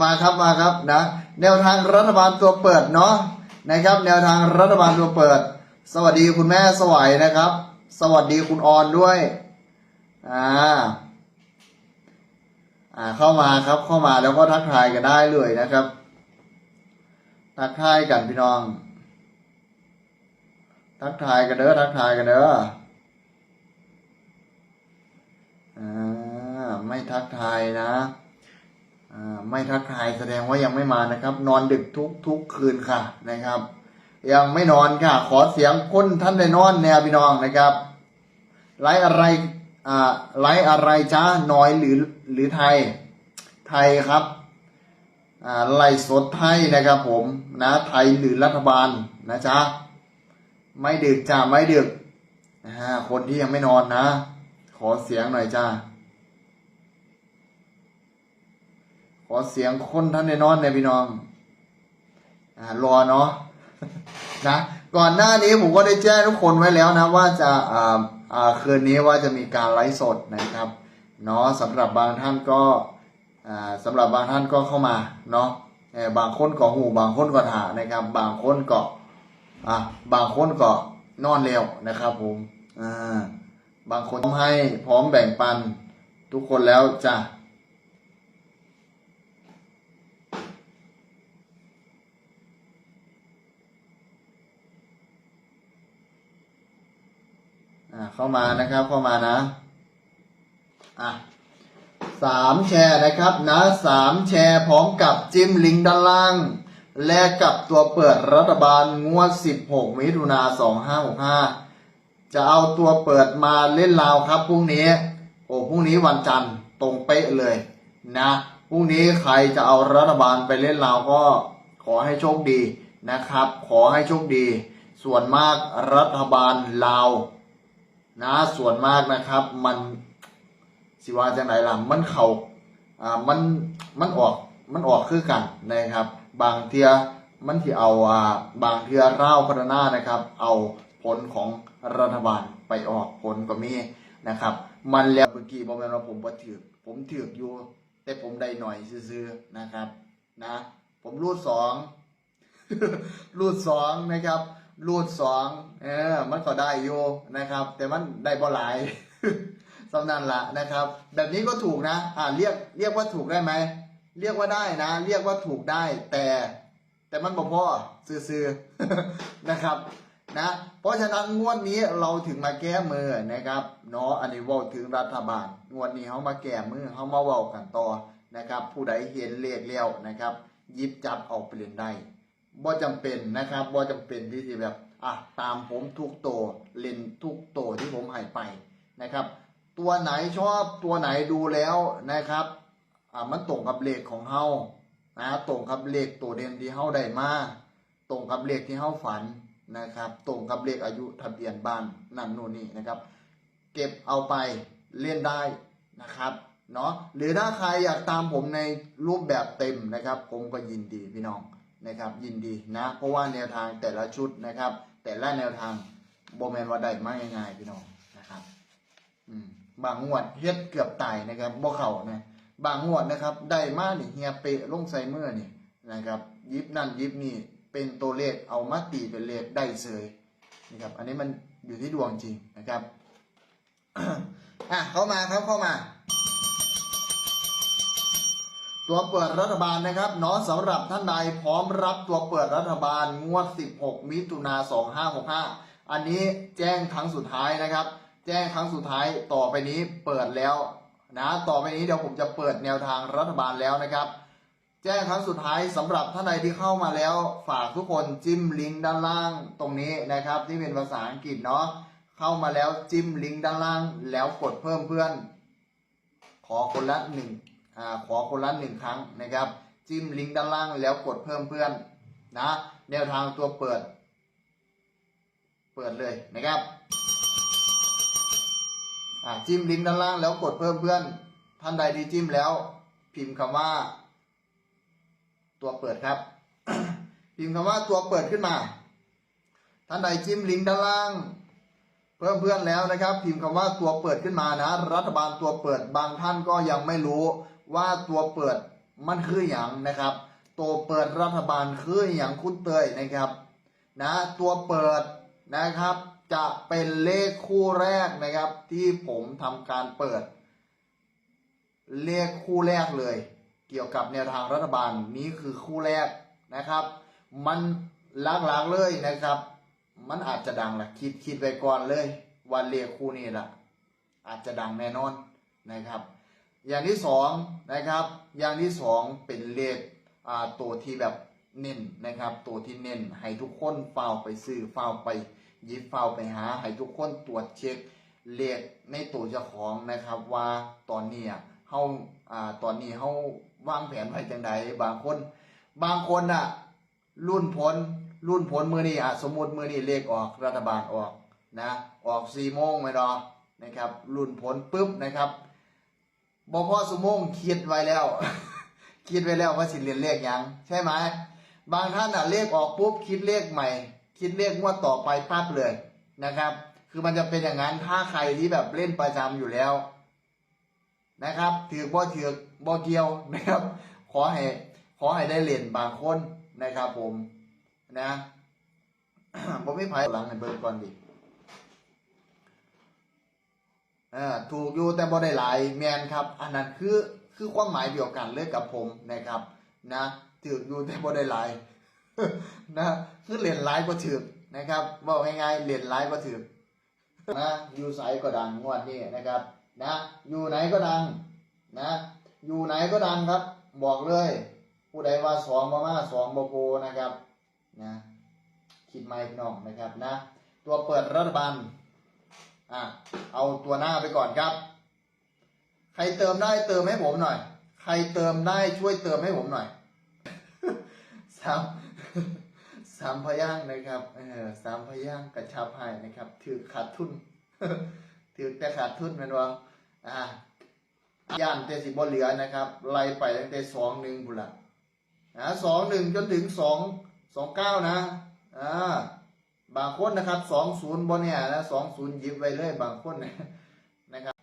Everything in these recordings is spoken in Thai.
มาครับมาครับนะแนวทางรัฐบาลตัวเปิดเนาะนะครับ แนวทางรัฐบาลตัวเปิด สวัสดีคุณแม่สวัยนะครับ สวัสดีคุณออนด้วยอ่าอ่าเข้ามาครับเข้ามาแล้วก็ทักทายกันได้เลยนะครับ ทักทายกันพี่น้อง ทักทายกันเด้อทักทายกันเด้ออ่าไม่ทักทายนะ ไม่ทักทายแสดงว่ายังไม่มานะครับ นอนดึกทุกทุกคืนค่ะนะครับ ยังไม่นอนค่ะ ขอเสียงคนท่านได้นอนแนวพี่น้องนะครับไลฟ์อะไรอ่าไลฟ์อะไรจ้าน้อยหรือหรือไทย ไทยครับอ่าไลฟ์สดไทยนะครับผมนะไทยหรือรัฐบาลนะจ๊ะไม่ดึกจ้าไม่ดึกนะฮะคนที่ยังไม่นอนนะ ขอเสียงหน่อยจ้า ขอเสียงคนท่านในนอนเนี่ยพี่น้องอ่ารอเนาะนะก่อนหน้านี้ผมก็ได้แจ้งทุกคนไว้แล้วนะ ว่าจะอ่าอ่าคืนนี้ว่าจะมีการไลฟ์สดนะครับเนาะสำหรับบางท่านก็อ่าสำหรับบางท่านก็เข้ามาเนาะบางคนก็หูบางคนก็ถานะครับ บางคนก็อะบางคนก็นอนเร็วนะครับผมอ่าบางคนให้พร้อมแบ่งปันทุกคนแล้วจ้ะ อ่าเข้ามานะครับเข้ามานะอะสามแชร์นะครับนะสามแชร์พร้อมกับจิ้มลิงก์ด้านล่าง และกับตัวเปิดรัฐบาลงวด 16 มิถุนา2565 จะเอาตัวเปิดมาเล่นลาวครับพรุ่งนี้ โอ้พรุ่งนี้วันจันทร์ตรงเป๊ะเลยนะพรุ่งนี้ใครจะเอารัฐบาลไปเล่นลาวก็ขอให้โชคดีนะครับ ขอให้โชคดี ส่วนมากรัฐบาลลาว นะส่วนมากนะครับ มันสิว่าจังไหนล่ะมันเขาอ่ามันมันออกมันออกคือกันนะครับ บางเทียมันที่เอาอ่าบางเทียเล่าวพัฒนานะครับ เอาผลของรัฐบาลไปออกผลก็มีนะครับ มันแล้วเมื่อกี้บอกแม่ว่าผมบ่ถือผมถืออยู่ แต่ผมได้หน่อยซื่อๆนะครับ นะ ผมรูดสองรูดสองนะครับ รูดสองเออ มันก็ได้อยู่นะครับ แต่มันได้บ่หลายสำนันละนะครับ แบบนี้ก็ถูกนะ อ่าเรียกเรียกว่าถูกได้ไหมเรียกว่าได้นะ เรียกว่าถูกได้ แต่ แต่มันบ่พอซื่อๆนะครับนะเพราะฉะนั้นงวดนี้เราถึงมาแก้มือนะครับเนาะอันนี้ว่าถึงรัฐบาล งวดนี้เขามาแก้มือเขามาเว้ากันต่อนะครับ ผู้ใดเห็นเลขแล้วนะครับยิบจับเอาไปเล่นได้ บ่จำเป็นนะครับบ่จำเป็นที่จะแบบอะตามผมทุกตัวเล่นทุกตัวที่ผมให้ไปนะครับ ตัวไหนชอบตัวไหนดูแล้วนะครับอะมันตรงกับเลขของเฮานะตรงกับเลขตัวเด่นที่เฮาได้มาตรงกับเลขที่เฮาฝันนะครับ ตรงกับเลขอายุทะเบียนบ้านนั่นนู่นนี่นะครับ เก็บเอาไปเล่นได้นะครับเนาะหรือถ้าใครอยากตามผมในรูปแบบเต็มนะครับ ผมก็ยินดีพี่น้อง นะครับยินดีนะเพราะว่าแนวทางแต่ละชุดนะครับ แต่ละแนวทางโบแมนว่าได้มากง่ายๆพี่น้องนะครับอืมบางงวดเฮ็ดเกือบตายนะครับบ่เข้านะบางงวดนะครับ ได้มากนี่เฮียเปะลงใส่มือนี่นะครับยิบนั่นยิบนี่เป็นตัวเลขเอามาตีเป็นเลขได้เสยนะครับอันนี้มันอยู่ที่ดวงจริงนะครับอะเข้ามาครับเข้ามา ตัวเปิดรัฐบาลนะครับเนาะสำหรับท่านใดพร้อมรับตัวเปิดรัฐบาลงวด 16 มิถุนา2565 อันนี้แจ้งครั้งสุดท้ายนะครับ แจ้งครั้งสุดท้ายต่อไปนี้เปิดแล้วนะต่อไปนี้เดี๋ยวผมจะเปิดแนวทางรัฐบาลแล้วนะครับ แจ้งครั้งสุดท้ายสำหรับท่านใดที่เข้ามาแล้ว ฝากทุกคนจิ้มลิงก์ด้านล่างตรงนี้นะครับ ที่เป็นภาษาอังกฤษเนาะเข้ามาแล้วจิ้มลิงก์ด้านล่าง แล้วกดเพิ่มเพื่อน ขอคนละหนึ่ง ขอคนละหนึ่งครั้งนะครับ จิ้มลิงก์ด้านล่างแล้วกดเพิ่มเพื่อนนะแนวทางตัวเปิด เปิดเลยนะครับจิ้มลิงก์ด้านล่างแล้วกดเพิ่มเพื่อน ท่านใดที่จิ้มแล้ว พิมพ์คำว่า ตัวเปิดครับ พิมพ์คำว่าตัวเปิดขึ้นมา ท่านใดจิ้มลิงก์ด้านล่าง เพิ่มเพื่อนแล้วนะครับ พิมพ์คำว่าตัวเปิดขึ้นมานะ รัฐบาลตัวเปิดบางท่านก็ยังไม่รู้ ว่าตัวเปิดมันคืออย่างนะครับ ตัวเปิดรัฐบาลคืออย่างคุณเตยนะครับนะตัวเปิดนะครับจะเป็นเลขคู่แรกนะครับ ที่ผมทำการเปิด เลขคู่แรกเลย เกี่ยวกับแนวทางรัฐบาลนี้คือคู่แรกนะครับ มันหลักๆเลยนะครับ มันอาจจะดังแหละคิดคิดไว้ก่อนเลยวันเลขคู่นี้ละอาจจะดังแน่นอนนะครับ อย่างที่สองนะครับ อย่างที่สองเป็นเลขตัวที่แบบเน้นนะครับ ตัวที่เน้นให้ทุกคนเฝ้าไปซื้อเฝ้าไปยิบเฝ้าไปหา ให้ทุกคนตรวจเช็คเลขในตัวเจ้าของนะครับว่าตอนนี้เฮาอ่าตอนนี้เฮาวางแผนไว้จังใดบางคน บางคนอะรุ่นผลรุ่นผลมือนี้อะสมมติมือนี้เลขออกรัฐบาลออกนะออกสี่โมงไหมดอนะครับ รุ่นผลปุ๊บนะครับ บอพ่อสุโมงคิดไว้แล้ว คิดไว้แล้วว่าสิเรียนเลขยังใช่ไหมบางท่านอะเลขออกปุ๊บคิดเลขใหม่ คิดเลขงวดต่อไปปั๊บเลยนะครับ คือมันจะเป็นอย่างนั้นถ้าใครที่แบบเล่นประจำอยู่แล้ว นะครับถือบ่ถือบ่เกี่ยวนะครับ ขอให้ขอให้ได้เล่นบางคนนะครับผมนะผมไม่ไผ่หลังให้เบิ่งก่อนดิ เออถูกอยู่แต่บ่ได้หลายแมนครับ อันนั้นคือคือความหมายเดียวกันเลยกับผมนะครับนะถืออยู่แต่บ่ได้หลายนะคือเล่นหลายบ่ถือนะครับบอกง่ายๆเล่นหลายบ่ถือนะอยู่ไสก็ดังงวดนี้นะครับนะอยู่ไหนก็ดังนะอยู่ไหนก็ดังครับ บอกเลย ผู้ใดว่าสองมามาสองบโกนะครับนะคิดไม่พี่น้องนะครับนะ ตัวเปิดรัฐบาล อะเอาตัวหน้าไปก่อนครับ ใครเติมได้เติมให้ผมหน่อย ใครเติมได้ช่วยเติมให้ผมหน่อยสามสามพยางนะครับเออสามพยางกระชับให้นะครับ ถือขาดทุนถือแต่ขาดทุนมันว่าอ่าย่านเตสิบเหลือนะครับไล่ไปตั้งแต่สองหนึ่งพุ่นละอ่าสองหนึ่งจนถึงสองสองเก้านะอ่า บางคนนะครับสองศูนย์บนเนี่ยนะสองศูนย์ยิบไว้เลยบางคนนะนะครับ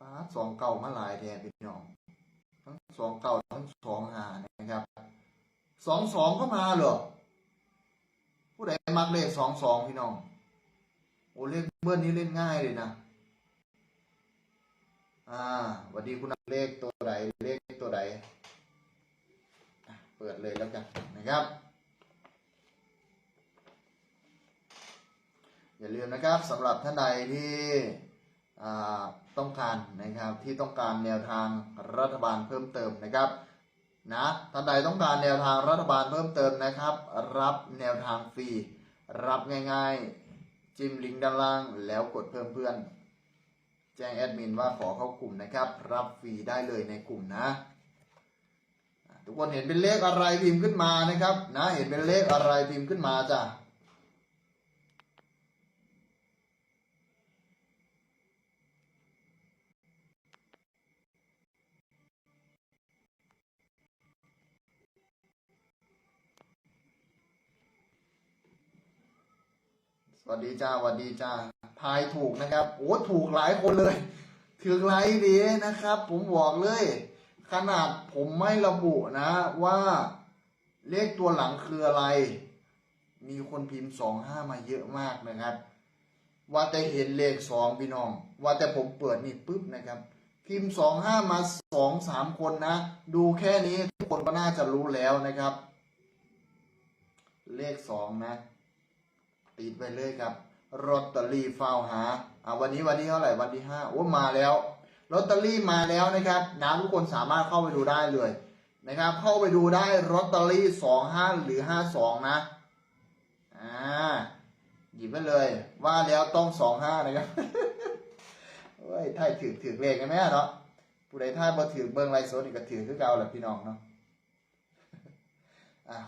ปาสองเก้ามาหลายแทนพี่น้อง ทั้งสองเก้าทั้งสองหานะครับสองสองก็มาเหรอผู้ใดมักเลขสองสองพี่น้องโอ้เลขเบิ้ลนี้เล่นง่ายเลยนะอ่าสวัสดีคุณเลขตัวใดเลขตัวใดเปิดเลยแล้วกันนะครับ อย่าลืมนะครับสำหรับท่านใดที่ต้องการนะครับที่ต้องการแนวทางรัฐบาลเพิ่มเติมนะครับนะท่านใดต้องการแนวทางรัฐบาลเพิ่มเติมนะครับ รับแนวทางฟรีรับง่ายๆ จิ้มลิงก์ด้านล่างแล้วกดเพิ่มเพื่อน แจ้งแอดมินว่าขอเข้ากลุ่มนะครับ รับฟรีได้เลยในกลุ่มนะ ทุกคนเห็นเป็นเลขอะไรพิมพ์ขึ้นมานะครับนะเห็นเป็นเลขอะไรพิมพ์ขึ้นมาจ้ะ สวัสดีจ้าสวัสดีจ้าทายถูกนะครับโอ้ถูกหลายคนเลยถือไลค์ดีนะครับ ผมบอกเลย ขนาดผมไม่ระบุนะ ว่าเลขตัวหลังคืออะไร มีคนพิมพ์สองห้ามาเยอะมากนะครับ ว่าแต่เห็นเลขสองพี่น้อง ว่าแต่ผมเปิดนี่ปุ๊บนะครับ พิมพ์สองห้ามาสองสามคนนะ ดูแค่นี้ทุกคนก็น่าจะรู้แล้วนะครับ เลขสองนะ ติดไปเลยครับลอตเตอรี่เฝ้าหาอ่าวันนี้วันที่เท่าไหร่วันที่ห้าโอ้มาแล้วลอตเตอรี่มาแล้วนะครับนะทุกคนสามารถเข้าไปดูได้เลยนะครับเข้าไปดูได้ลอตเตอรี่สองห้าหรือห้าสองนะอ่าหยิบไปเลยว่าแล้วต้องสองห้านะครับเฮ้ยถ้าถือถือเลขกันไหมเนาะผู้ใดถ้าบ่ถือเบิ้งไรโซนี่ก็ถือคือเก่าแหละพี่น้องเนาะ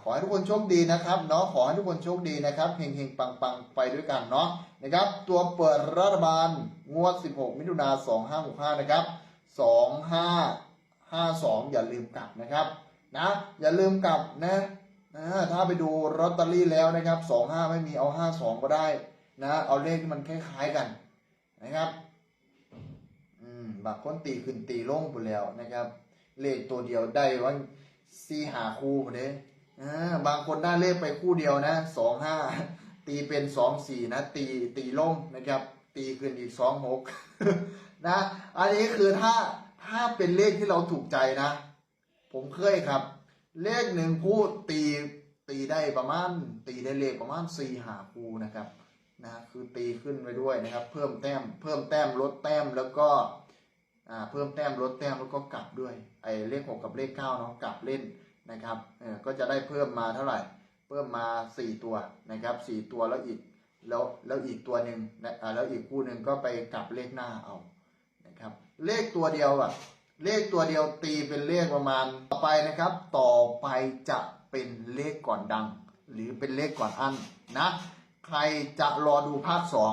ขอให้ทุกคนโชคดีนะครับเนาะขอให้ทุกคนโชคดีนะครับเฮงเฮงปังปังไปด้วยกันเนาะนะครับ ตัวเปิดรัฐบาลงวด 16 มิถุนา2565 นะครับ 2552 อย่าลืมกลับนะครับนะอย่าลืมกลับนะนะถ้าไปดูลอตเตอรี่แล้วนะครับ 25 ไม่มีเอา 52 ก็ได้นะเอาเลขที่มันคล้ายๆกันนะครับอืมบางคนตีขึ้นตีลงไปแล้วนะครับ เลขตัวเดียวได้ว่าสี่หาคู่เด้อ่ บางคนได้เลขไปคู่เดียวนะสองห้าตีเป็นสองสี่นะ ตีตีล่มนะครับ ตีขึ้นอีกสองหกนะ อันนี้คือถ้าถ้าเป็นเลขที่เราถูกใจนะ ผมเคยครับ เลขหนึ่งคู่ตีตีได้ประมาณ ตีได้เลขประมาณสี่หาคู่นะครับนะคือตีขึ้นไปด้วยนะครับ เพิ่มแต้ม เพิ่มแต้มลดแต้มแล้วก็อ่าเพิ่มแต้มลดแต้มแล้วก็กลับด้วยไอ้เลขหกกับเลขเก้าเนาะกลับเล่น นะครับเออก็จะได้เพิ่มมาเท่าไหร่ เพิ่มมาสี่ตัวนะครับสี่ตัวแล้วอีกแล้วแล้วอีกตัวหนึ่งนะอ่าแล้วอีกคู่หนึ่งก็ไปกลับเลขหน้าเอานะครับเลขตัวเดียวอะเลขตัวเดียวตีเป็นเลขประมาณต่อไปนะครับ ต่อไปจะเป็นเลขก่อนดัง หรือเป็นเลขก่อนอันนะ ใครจะรอดูภาคสอง